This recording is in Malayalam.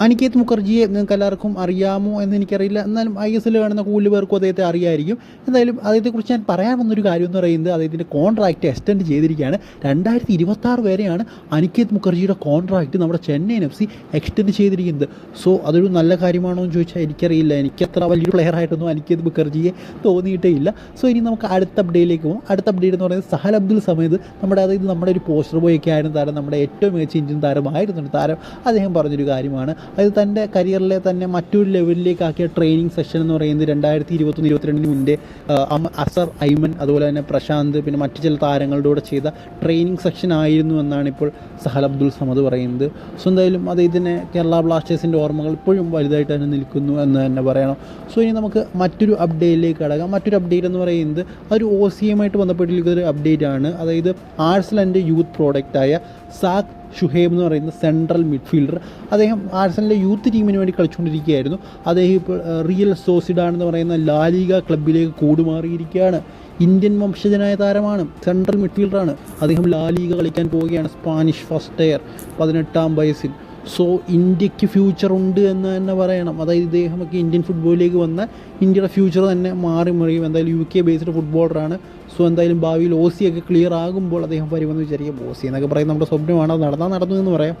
അനികേത് മുഖർജിയെ നിങ്ങൾക്ക് എല്ലാവർക്കും അറിയാമോ എന്ന് എനിക്കറിയില്ല. എന്നാലും ഐ എസ് എൽ കാണുന്ന കൂടുതൽ പേർക്കും അദ്ദേഹത്തെ അറിയായിരിക്കും. എന്തായാലും അദ്ദേഹത്തെക്കുറിച്ച് ഞാൻ പറയാൻ വന്നൊരു കാര്യം എന്ന് പറയുന്നത് അദ്ദേഹത്തിന്റെ കോൺട്രാക്റ്റ് എക്സ്റ്റെൻഡ് ചെയ്തിരിക്കുകയാണ്. രണ്ടായിരത്തി ഇരുപത്താറ് വരെയാണ് അനിക്കേത് മുഖർജിയുടെ കോൺട്രാക്റ്റ് നമ്മുടെ ചെന്നൈ എഫ് സി എക്സ്റ്റെൻഡ് ചെയ്തിരിക്കുന്നത്. സോ അതൊരു നല്ല കാര്യമാണോ എന്ന് ചോദിച്ചാൽ എനിക്കറിയില്ല. എനിക്കത്ര വലിയൊരു പ്ലെയർ ആയിട്ടൊന്നും അനികേത് മുഖർജിയെ തോന്നിയിട്ടേ ഇല്ല. സോ ഇനി നമുക്ക് അടുത്ത അപ്ഡേറ്റിലേക്ക് പോകും അടുത്ത അപ്ഡേറ്റ് എന്ന് പറയുന്നത് സഹൽ അബ്ദുൽ സമയത്ത് നമ്മുടെ അതായത് നമ്മുടെ ഒരു പോസ്റ്റർ ബോയ് ഒക്കെ ആയിരുന്നു താരം നമ്മുടെ ഏറ്റവും മികച്ച ഇന്ത്യൻ താരമായിരുന്നു താരം. അദ്ദേഹം പറഞ്ഞൊരു കാര്യമാണ്. അത് തന്റെ കരിയറിലെ തന്നെ മറ്റൊരു ലെവലിലേക്ക് ആക്കിയ ട്രെയിനിങ് സെഷൻ എന്ന് പറയുന്നത് രണ്ടായിരത്തി ഇരുപത്തൊന്ന് ഇരുപത്തിരണ്ടിന് മുന്നേ അസർ ഐമൻ അതുപോലെ തന്നെ പ്രശാന്ത് പിന്നെ മറ്റു ചില താരങ്ങളുടെ കൂടെ ചെയ്ത ട്രെയിനിങ് സെക്ഷൻ ആയിരുന്നു എന്നാണ് ഇപ്പോൾ സഹൽ അബ്ദുൽ സമദ് പറയുന്നത്. സോ എന്തായാലും അത് ഇതിനെ കേരള ബ്ലാസ്റ്റേഴ്സിന്റെ ഓർമ്മകൾ ഇപ്പോഴും വലുതായിട്ട് തന്നെ നിൽക്കുന്നു എന്ന് തന്നെ പറയണം. സോ ഇനി നമുക്ക് മറ്റൊരു അപ്ഡേറ്റിലേക്ക് കടക്കാം. മറ്റൊരു അപ്ഡേറ്റ് എന്ന് പറയുന്നത് അതൊരു ഒ സി എമ്മായിട്ട് ബന്ധപ്പെട്ടിരിക്കുന്ന ഒരു അപ്ഡേറ്റ് ആണ്. അതായത് ആൻഡ് യൂത്ത് പ്രോഡക്റ്റായ സാക് ഷുഹേബ് എന്ന് പറയുന്ന സെൻട്രൽ മിഡ്ഫീൽഡർ അദ്ദേഹം ആഴ്സണലിലെ യൂത്ത് ടീമിന് വേണ്ടി കളിച്ചുകൊണ്ടിരിക്കുകയായിരുന്നു. അദ്ദേഹം ഇപ്പോൾ റിയൽ സോസിഡാൻ എന്ന് പറയുന്ന ലാലിക ക്ലബിലേക്ക് കൂടുമാറിയിരിക്കുകയാണ്. ഇന്ത്യൻ വംശജനായ താരമാണ് സെൻട്രൽ മിഡ്ഫീൽഡറാണ് അദ്ദേഹം ലാലിക കളിക്കാൻ പോവുകയാണ് സ്പാനിഷ് ഫസ്റ്റ് എയർ പതിനെട്ടാം വയസ്സിൽ. സോ ഇന്ത്യയ്ക്ക് ഫ്യൂച്ചർ ഉണ്ട് എന്ന് തന്നെ പറയണം. അതായത് ഇദ്ദേഹമൊക്കെ ഇന്ത്യൻ ഫുട്ബോളിലേക്ക് വന്ന ഇന്ത്യയുടെ ഫ്യൂച്ചർ തന്നെ മാറി മറിയും. എന്തായാലും യു കെ ബേസ്ഡ് ഫുട്ബോളറാണ് സോ എന്തായാലും ഭാവിയിൽ ഓസി ഒക്കെ ക്ലിയർ ആകുമ്പോൾ അദ്ദേഹം വരുമെന്ന് വിചാരിക്കാം. ഓസി എന്നൊക്കെ പറയുന്നത് നമ്മുടെ സ്വപ്നമാണ്. അത് നടന്നാൽ നടന്നു എന്ന് പറയാം.